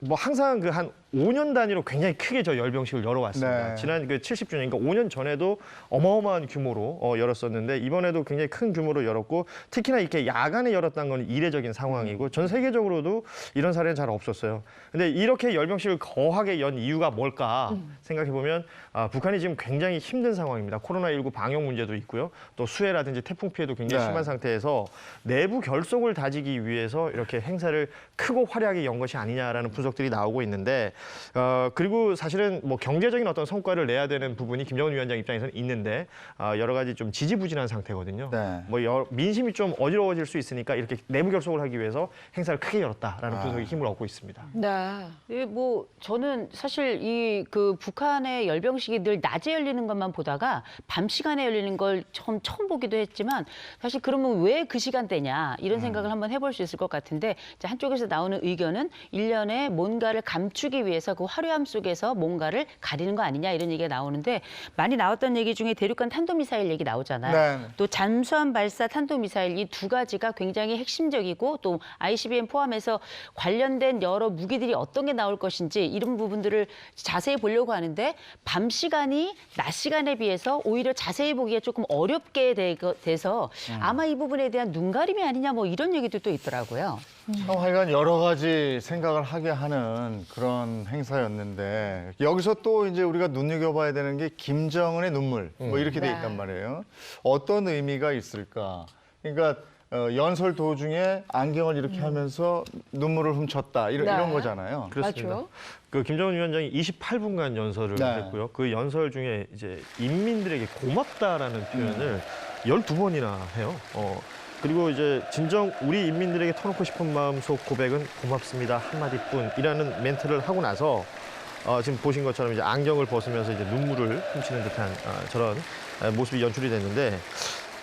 뭐 항상 그한 5년 단위로 굉장히 크게 저 열병식을 열어왔습니다. 네. 지난 그 70주년, 그러니까 5년 전에도 어마어마한 규모로 어, 열었었는데 이번에도 굉장히 큰 규모로 열었고 특히나 이렇게 야간에 열었다는 건 이례적인 상황이고 전 세계적으로도 이런 사례는 잘 없었어요. 근데 이렇게 열병식을 거하게 연 이유가 뭘까 생각해 보면 아, 북한이 지금 굉장히 힘든 상황입니다. 코로나19 방역 문제도 있고요. 또 수해라든지 태풍 피해도 굉장히 네. 심한 상태에서 내부 결속을 다지기 위해서 이렇게 행사를 크고 화려하게 연 것이 아니냐라는 분석들이 나오고 있는데 어, 그리고 사실은 뭐 경제적인 어떤 성과를 내야 되는 부분이 김정은 위원장 입장에서는 있는데 어, 여러 가지 좀 지지부진한 상태거든요. 네. 뭐 여- 민심이 좀 어지러워질 수 있으니까 이렇게 내부 결속을 하기 위해서 행사를 크게 열었다라는 아. 분석이 힘을 얻고 있습니다. 네. 예, 뭐 저는 사실 이 그 북한의 열병식이 늘 낮에 열리는 것만 보다가 밤 시간에 열리는 걸 처음 처음 보기도 했지만 사실 그러면 왜 그 시간대냐 이런 생각을 한번 해볼 수 있을 것 같은데 이제 한쪽에서 나오는 의견은 일년에 뭔가를 감추기 위해서 그 화려함 속에서 뭔가를 가리는 거 아니냐 이런 얘기가 나오는데 많이 나왔던 얘기 중에 대륙간 탄도미사일 얘기 나오잖아요. 네. 또 잠수함 발사 탄도미사일 이 두 가지가 굉장히 핵심적이고 또 ICBM 포함해서 관련된 여러 무기들이 어떤 게 나올 것인지 이런 부분들을 자세히 보려고 하는데 밤 시간이 낮 시간에 비해서 오히려 자세히 보기가 조금 어렵게 되- 돼서 아마 이 부분에 대한 눈가림이 아니냐 뭐 이런 얘기도 또 있더라고요. 어, 하여간 여러 가지 생각을 하게 하는 그런 행사였는데 여기서 또 이제 우리가 눈여겨봐야 되는 게 김정은의 눈물 뭐 이렇게 돼 네. 있단 말이에요. 어떤 의미가 있을까? 그러니까 어, 연설 도중에 안경을 이렇게 하면서 눈물을 훔쳤다 이런, 네. 이런 거잖아요. 그렇습니다. 맞죠. 그 김정은 위원장이 28분간 연설을 네. 했고요. 그 연설 중에 이제 인민들에게 고맙다라는 표현을 12번이나 해요. 어, 그리고 이제 진정 우리 인민들에게 터놓고 싶은 마음속 고백은 고맙습니다. 한마디뿐이라는 멘트를 하고 나서 어, 지금 보신 것처럼 이제 안경을 벗으면서 이제 눈물을 훔치는 듯한 아, 저런 아, 모습이 연출이 됐는데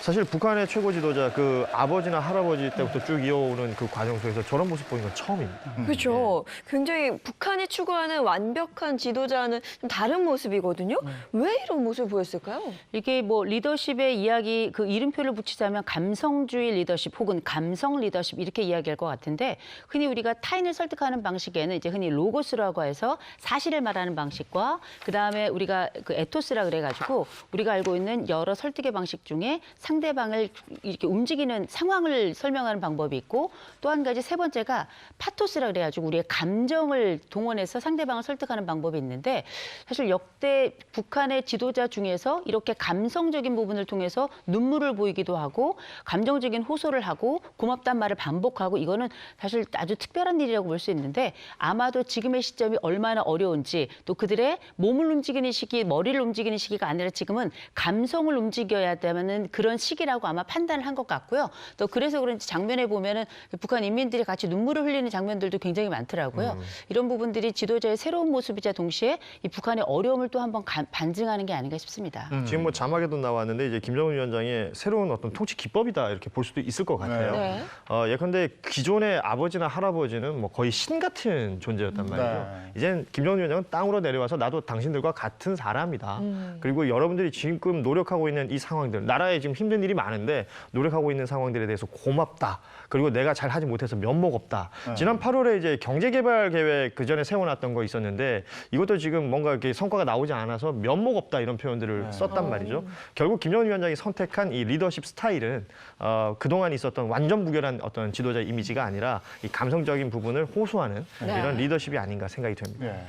사실 북한의 최고 지도자 그 아버지나 할아버지 때부터 쭉 이어오는 그 과정 속에서 저런 모습 보는 건 처음입니다. 그렇죠. 굉장히 북한이 추구하는 완벽한 지도자는 좀 다른 모습이거든요. 왜 이런 모습을 보였을까요? 이게 뭐 리더십의 이야기 그 이름표를 붙이자면 감성주의 리더십 혹은 감성 리더십 이렇게 이야기할 것 같은데 흔히 우리가 타인을 설득하는 방식에는 이제 흔히 로고스라고 해서 사실을 말하는 방식과 그 다음에 우리가 그 에토스라 그래 가지고 우리가 알고 있는 여러 설득의 방식 중에 상 대방을 이렇게 움직이는 상황을 설명하는 방법이 있고 또 한 가지 세 번째가 파토스라 그래가지고 우리의 감정을 동원해서 상대방을 설득하는 방법이 있는데 사실 역대 북한의 지도자 중에서 이렇게 감성적인 부분을 통해서 눈물을 보이기도 하고 감정적인 호소를 하고 고맙단 말을 반복하고 이거는 사실 아주 특별한 일이라고 볼 수 있는데 아마도 지금의 시점이 얼마나 어려운지 또 그들의 몸을 움직이는 시기, 머리를 움직이는 시기가 아니라 지금은 감성을 움직여야 되는 그런 시기라고 아마 판단을 한 것 같고요. 또 그래서 그런지 장면에 보면은 북한 인민들이 같이 눈물을 흘리는 장면들도 굉장히 많더라고요. 이런 부분들이 지도자의 새로운 모습이자 동시에 이 북한의 어려움을 또 한번 가- 반증하는 게 아닌가 싶습니다. 지금 뭐 자막에도 나왔는데 이제 김정은 위원장의 새로운 어떤 통치 기법이다 이렇게 볼 수도 있을 것 같아요. 네. 어, 예컨대 기존의 아버지나 할아버지는 뭐 거의 신 같은 존재였단 말이죠. 네. 이젠 김정은 위원장은 땅으로 내려와서 나도 당신들과 같은 사람이다. 그리고 여러분들이 지금 노력하고 있는 이 상황들, 나라에 지금 힘든 일이 많은데 노력하고 있는 상황들에 대해서 고맙다. 그리고 내가 잘 하지 못해서 면목 없다. 지난 8월에 이제 경제개발 계획 그 전에 세워놨던 거 있었는데 이것도 지금 뭔가 이렇게 성과가 나오지 않아서 면목 없다 이런 표현들을 썼단 말이죠. 결국 김정은 위원장이 선택한 이 리더십 스타일은 어, 그동안 있었던 완전 무결한 어떤 지도자 이미지가 아니라 이 감성적인 부분을 호소하는 네. 이런 리더십이 아닌가 생각이 됩니다. 예.